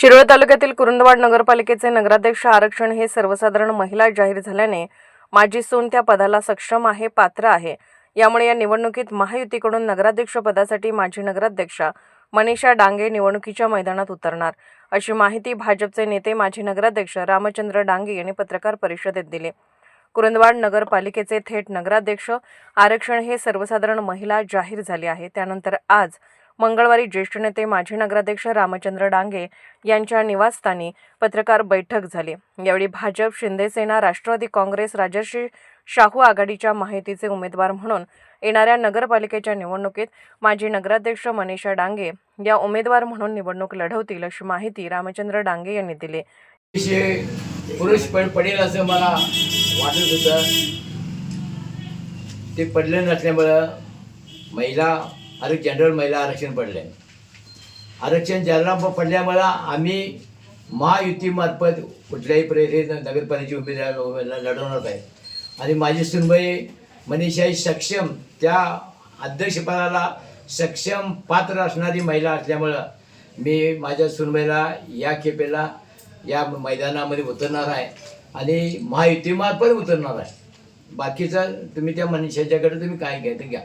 शिरोळ तालुक्यातील कुरुंदवाड नगरपालिकेचे नगराध्यक्ष आरक्षण हे सर्वसाधारण महिला जाहीर झाल्याने माझी सून त्या पदाला सक्षम आहे पात्र आहे. यामुळे या निवडणुकीत महायुतीकडून नगराध्यक्ष पदासाठी माजी नगराध्यक्षा मनीषा डांगे निवडणुकीच्या मैदानात उतरणार. अशी माहिती भाजपचे नेते माजी नगराध्यक्ष रामचंद्र डांगे यांनी पत्रकार परिषदेत दिली. कुरुंदवाड नगरपालिकेचे थेट नगराध्यक्ष आरक्षण हे सर्वसाधारण महिला जाहीर झाले आहे. त्यानंतर आज मंगळवारी ज्येष्ठ नेते माजी नगराध्यक्ष रामचंद्र डांगे यांच्या निवासस्थानी पत्रकार बैठक झाली. यावेळी भाजप शिंदेसेना राष्ट्रवादी काँग्रेस राजर्षी शाहू आघाडीच्या माहितीचे उमेदवार म्हणून येणाऱ्या नगरपालिकेच्या निवडणुकीत माजी नगराध्यक्ष मनीषा डांगे या उमेदवार म्हणून निवडणूक लढवतील अशी माहिती रामचंद्र डांगे यांनी दिली. पुरुष पडेल असं मला वाटत होतं. ते पडलं नसल्यामुळं महिला अरे जनरल महिला आरक्षण पडले आरक्षण जनरल पडल्यामुळं आम्ही महायुतीमार्फत कुठल्याही प्रयत्न नगरपालिकेची उमेदवार लढवणार आहे. आणि माझी सुनबाई मनीषाही सक्षम त्या अध्यक्षपदाला सक्षम पात्र असणारी महिला असल्यामुळं मी माझ्या सुनबाईला या खेपेला या मैदानामध्ये उतरणार आहे. आणि महायुतीमार्फत उतरणार आहे. बाकीचं तुम्ही त्या मनीषाच्याकडे तुम्ही काय घ्या ते घ्या.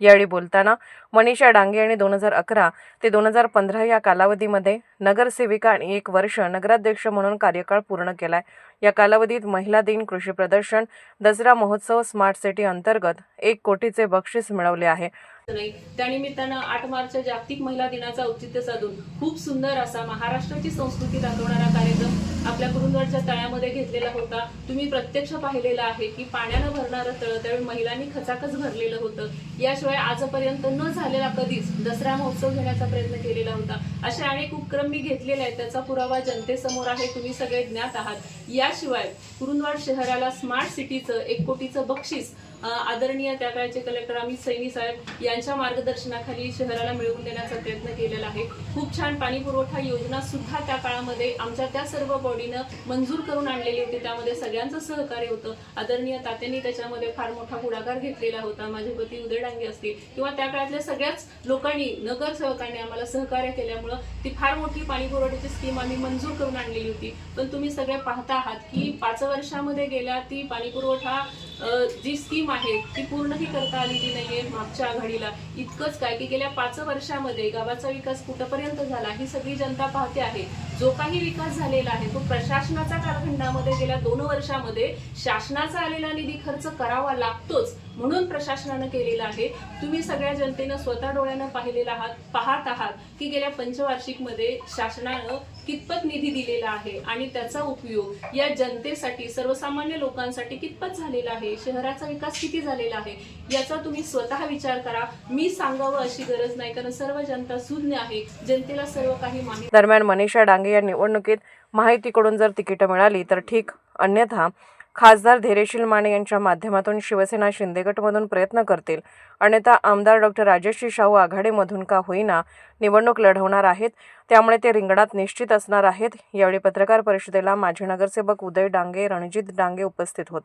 यावेळी बोलताना मनीषा डांगे यांनी दोन हजार अकरा ते दोन हजार पंधरा या कालावधीमध्ये नगरसेविका आणि एक वर्ष नगराध्यक्ष म्हणून कार्यकाळ पूर्ण केलाय. या कालावधीत महिला दिन कृषी प्रदर्शन दसरा महोत्सव स्मार्ट सिटी अंतर्गत एक कोटीचे बक्षीस मिळवले आहे. नाही. त्यानिमित्तानं आठ मार्च जागतिक महिला दिनाचा औचित्य साधून खूप सुंदर असा महाराष्ट्राची संस्कृती दाखवणारा कार्यक्रम आपल्या कुरुंदवाडच्या तळ्यामध्ये घेतलेला होता. तुम्ही प्रत्यक्ष पाहिलेला आहे की पाण्यानं भरणारं तळ त्यावेळी महिलांनी खचाखच भरलेलं होतं. याशिवाय आजपर्यंत न झालेला कधीच दसरा महोत्सव घेण्याचा प्रयत्न केलेला होता. असे अनेक उपक्रम मी घेतलेले आहेत त्याचा पुरावा जनतेसमोर आहे तुम्ही सगळे ज्ञात आहात. याशिवाय कुरुंदवाड शहराला स्मार्ट सिटीचं एक कोटीचं बक्षीस आदरणीय त्या काळचे कलेक्टर अमित सैनी साहेब यांच्या मार्गदर्शनाखाली शहराला मिळवून देण्याचा प्रयत्न केलेला आहे. खूप छान पाणी पुरवठा योजना सुद्धा त्या काळामध्ये आमच्या त्या सर्व बॉडीनं मंजूर करून आणलेली होती. त्यामध्ये सगळ्यांचं सहकार्य होतं. आदरणीय तात्यांनी त्याच्यामध्ये फार मोठा पुढाकार घेतलेला होता. माझे पती उदय डांगे असतील किंवा त्या काळातल्या सगळ्याच लोकांनी नगरसेवकांनी आम्हाला सहकार्य केल्यामुळं ती फार मोठी पाणी पुरवठ्याची स्कीम आम्ही मंजूर करून आणलेली होती. पण तुम्ही सगळे पाहता आहात की पाच वर्षामध्ये गेल्या ती पाणी पुरवठा जी स्कीम आहे ती पूर्णही करता आलेली नाहीये मागच्या आघाडीला. इतकंच काय की गेल्या पाच वर्षामध्ये गावाचा विकास कुठपर्यंत झाला ही सगळी जनता पाहते आहे. जो काही विकास झालेला आहे तो प्रशासनाच्या कालखंडामध्ये गेल्या दोन वर्षामध्ये शासनाचा आलेला निधी खर्च करावा लागतोच म्हणून प्रशासनानं केलेला आहे. तुम्ही सगळ्या जनतेनं स्वतः डोळ्यानं पाहिलेला आहात पाहत आहात की गेल्या पंचवार्षिकमध्ये शासनानं कितपत निधी दिलेला आहे आणि त्याचा उपयोग या जनतेसाठी सर्वसामान्य लोकांसाठी कितपत झालेला आहे शहराचा विकास किती झालेला आहे याचा तुम्ही स्वतः विचार करा. मी सांगावं अशी गरज नाही कारण सर्व जनता शून्य आहे जनतेला सर्व काही माहिती दरम्यान मनीषा डांगे या निवडणुकीत माहितीकडून जर तिकीटं मिळाली तर ठीक. अन्यथा खासदार धैर्यशील माने यांच्या माध्यमातून शिवसेना शिंदे गटमधून प्रयत्न करतील. अन्यथा आमदार डॉक्टर राजश्री शाहू आघाडीमधून का होईना निवडणूक लढवणार आहेत त्यामुळे ते रिंगणात निश्चित असणार आहेत. यावेळी पत्रकार परिषदेला माजी नगरसेवक उदय डांगे रणजित डांगे उपस्थित होते.